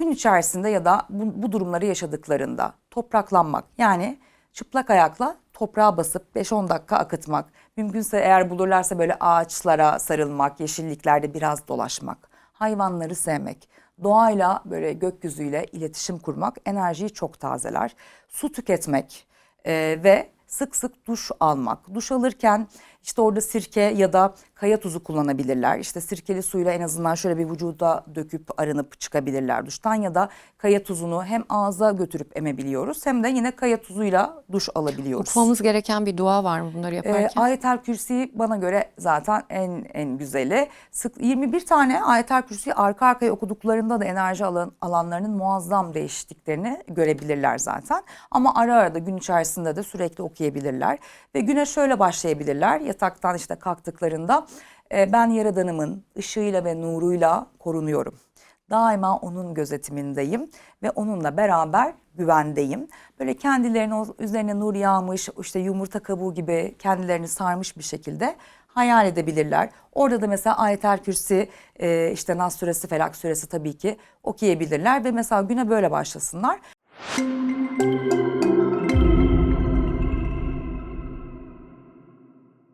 gün içerisinde ya da bu, bu durumları yaşadıklarında topraklanmak yani çıplak ayakla toprağa basıp 5-10 dakika akıtmak. Mümkünse eğer bulurlarsa böyle ağaçlara sarılmak, yeşilliklerde biraz dolaşmak, hayvanları sevmek, doğayla böyle gökyüzüyle iletişim kurmak enerjiyi çok tazeler. Su tüketmek e, ve sık sık duş almak. Duş alırken işte orada sirke ya da kaya tuzu kullanabilirler. İşte sirkeli suyla en azından şöyle bir vücuda döküp arınıp çıkabilirler duştan ya da kaya tuzunu hem ağza götürüp emebiliyoruz hem de yine kaya tuzuyla duş alabiliyoruz. Okumamız gereken bir dua var mı bunları Ee, yaparken? Ayetel Kürsi bana göre zaten en en güzeli. Sık 21 tane Ayetel Kürsi'yi arka arkaya okuduklarında da enerji alan, alanlarının muazzam değiştiklerini görebilirler zaten. Ama ara ara da gün içerisinde de sürekli okuyabilirler. Ve güne şöyle başlayabilirler. Yataktan işte kalktıklarında e, ben Yaradanımın ışığıyla ve nuruyla korunuyorum. Daima onun gözetimindeyim ve onunla beraber güvendeyim. Böyle kendilerine o üzerine nur yağmış, işte yumurta kabuğu gibi kendilerini sarmış bir şekilde hayal edebilirler. Orada da mesela Ayetel Kürsi, e, işte Nas suresi, Felak suresi tabii ki okuyabilirler ve mesela güne böyle başlasınlar.